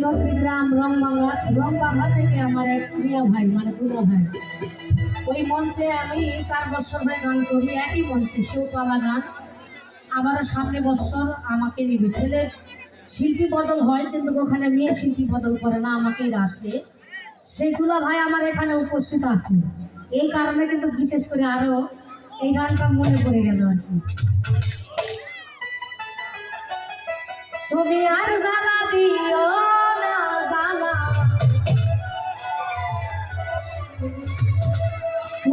সেই নন্দীগ্রাম রংবাংলা রংবাংলা থেকে আমার এক প্রিয় ভাই মানে দুলো ভাই। ওই মঞ্চে আমি চার বছর ভাই গান করি, একই মঞ্চে সেও পালা গান। আবারও সামনে বছর আমাকে নিবে। ছেলে শিল্পী বদল হয়, কিন্তু ওখানে মেয়ে শিল্পী বদল করে না, আমাকেই রাখে। সেই তুলা ভাই আমার এখানে উপস্থিত আছে। এই কারণে কিন্তু বিশেষ করে আরও এই গানটা মনে পড়ে গেল আর কি। তুমি আর জ্বালা দিও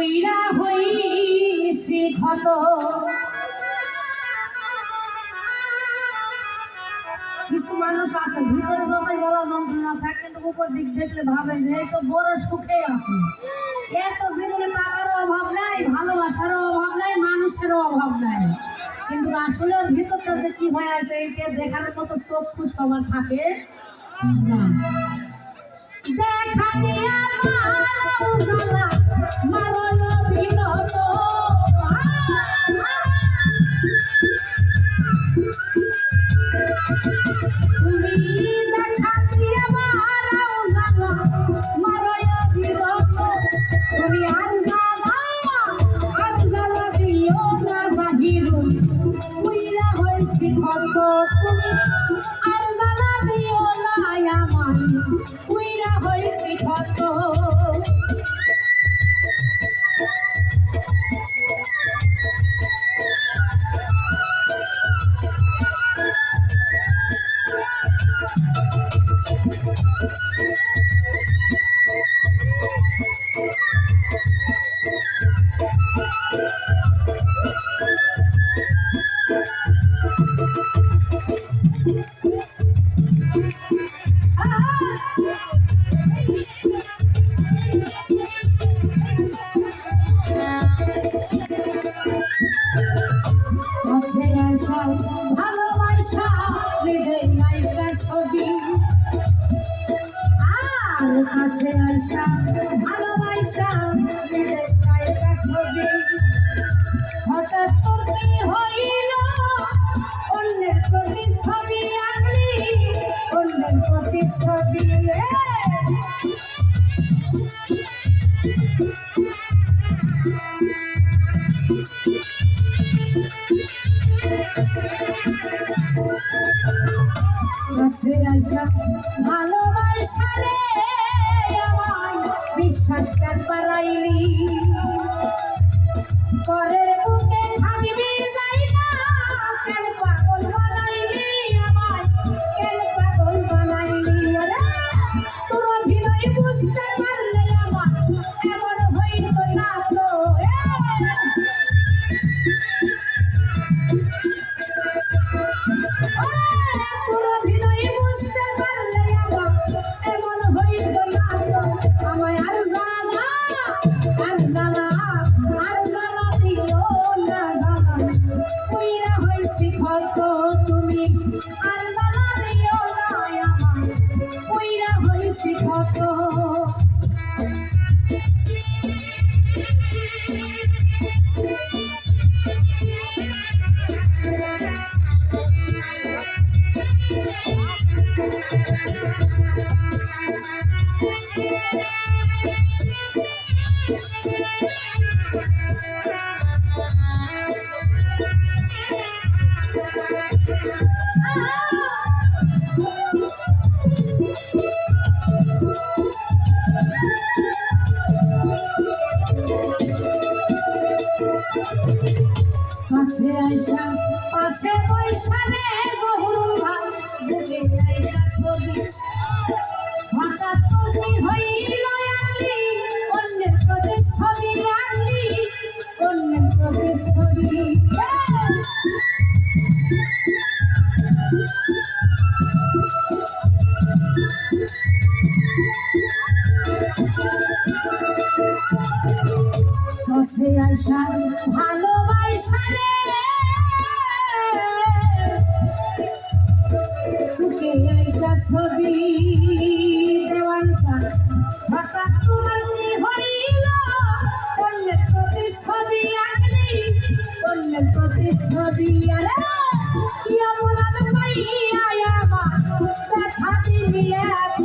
হুইরা হইছি ক্ষত কিছু মানুষ আছে, ভিতরে যতই গলা, যন্ত্রণা থাকে, কিন্তু উপর দিক দেখলে ভাবে যে এই তো বড় সুখে আছে। এর তো জীবনে টাকারও অভাব নাই, ভালোবাসারও অভাব নাই, মানুষেরও অভাব নাই। কিন্তু আসলে ওর ভিতরটা যে কি হয়ে আছে এইটা দেখার মতো চক্ষু সবার থাকে না। দেখা দিয়া মারো জ্বালা, মারো বিরত। হঠাৎ তোর কি হইল অন্যের প্রতি ছবি আঁকলি অন্যের প্রতি ভালোবাসা রে। আমায় বিশ্বাস কেন পারাইলি পরের বুকে থাকবি আইসা পাশে বৈশানে বহুরুল ভাই বুকে আইসা ছবি। হঠাৎ তুমি হইল আনলি, অন্যের প্রতিচ্ছবি আনলি, অন্যের প্রতিচ্ছবি কাছে আইসা ভালোবাসা আইসা ছবি দেওয়ান চান হঠাৎ তোমার হইল অন্যের প্রতিচ্ছবি আঁকলি? অন্যের প্রতিচ্ছবি আরে কি অপরাধ পাইয়া আমার দিলি এত?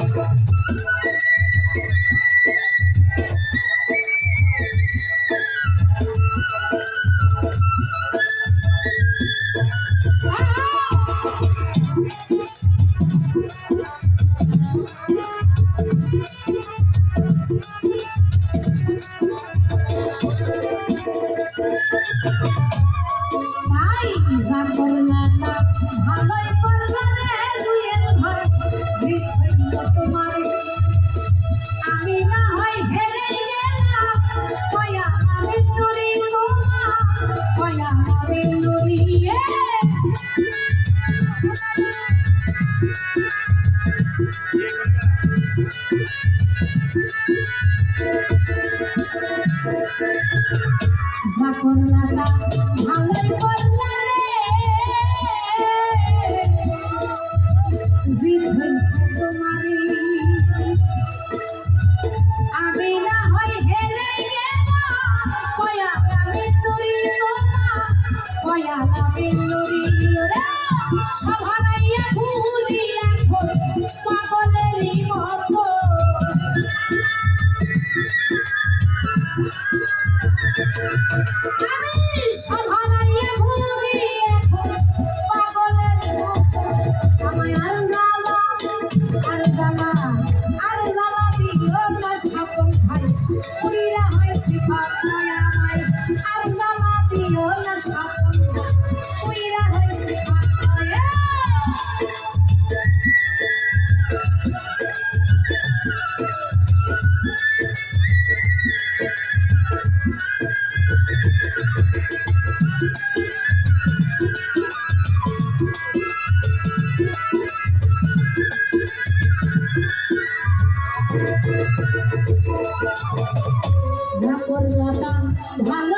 তা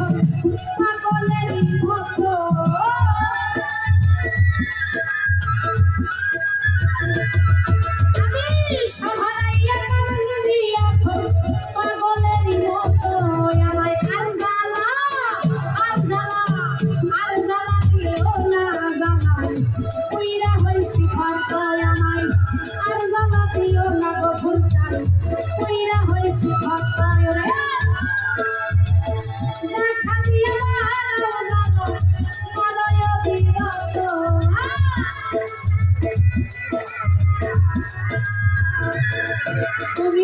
কান্দি এখন পাগলেরই মতো